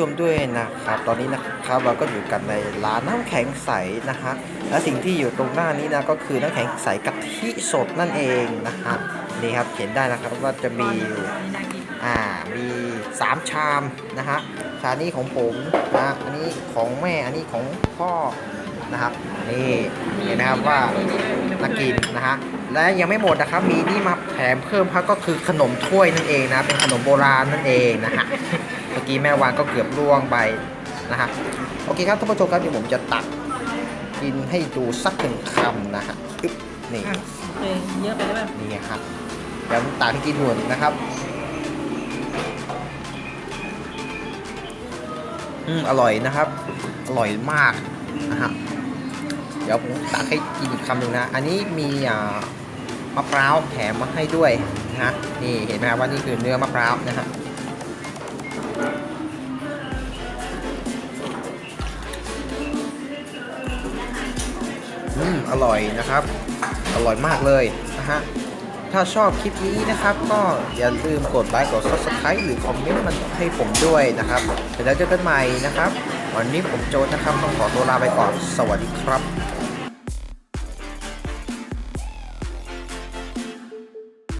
ชมด้วยนะครับ ตอนนี้นะครับเราก็อยู่กันในร้านน้ำแข็งใสนะฮะและสิ่งที่อยู่ตรงหน้านี้นะก็คือน้ำแข็งใสกะทิสดนั่นเองนะฮะนี่ครับเห็นได้นะครับว่าจะมีอ่ามี3ชามนะฮะชามนี้ของผมนะอันนี้ของแม่อันนี้ของพ่อนะครับนี่เห็นไหมครับว่าน่ากินนะฮะและยังไม่หมดนะครับ มีนี่มาแถมเพิ่มครับก็คือขนมถ้วยนั่นเองนะเป็นขนมโบราณนั่นเองนะฮะ เมื่อกี้แม่วางก็เกือบล่วงไปนะฮะโอเคครับท่านผู้ชมครับเดี๋ยวผมจะตักกินให้ดูสักหนึ่งคำนะฮะอึ๊บนี่อะโอเคเยอะไปได้ป่ะนี่ไงครับเดี๋ยวผมตักให้กินหมดนะครับอืมอร่อยนะครับ อร่อยมากนะฮะเดี๋ยวผมตักให้กินอีกคำหนึ่งนะ อันนี้มีอ่ามะพร้าวแถมมาให้ด้วยนะฮะนี่เห็นไหมครับว่านี่คือเนื้อมะพร้าวนะฮะ อืมอร่อยนะครับ อร่อยมากเลยนะฮะถ้าชอบคลิปนี้นะครับ ก็อย่าลืมกดไลค์กด subscribe หรือคอมเมนต์มันให้ผมด้วยนะครับเดี๋ยวเราเจอกันใหม่นะครับ วันนี้ผมโจนะครับต้องขอตัวลาไปก่อนสวัสดีครับ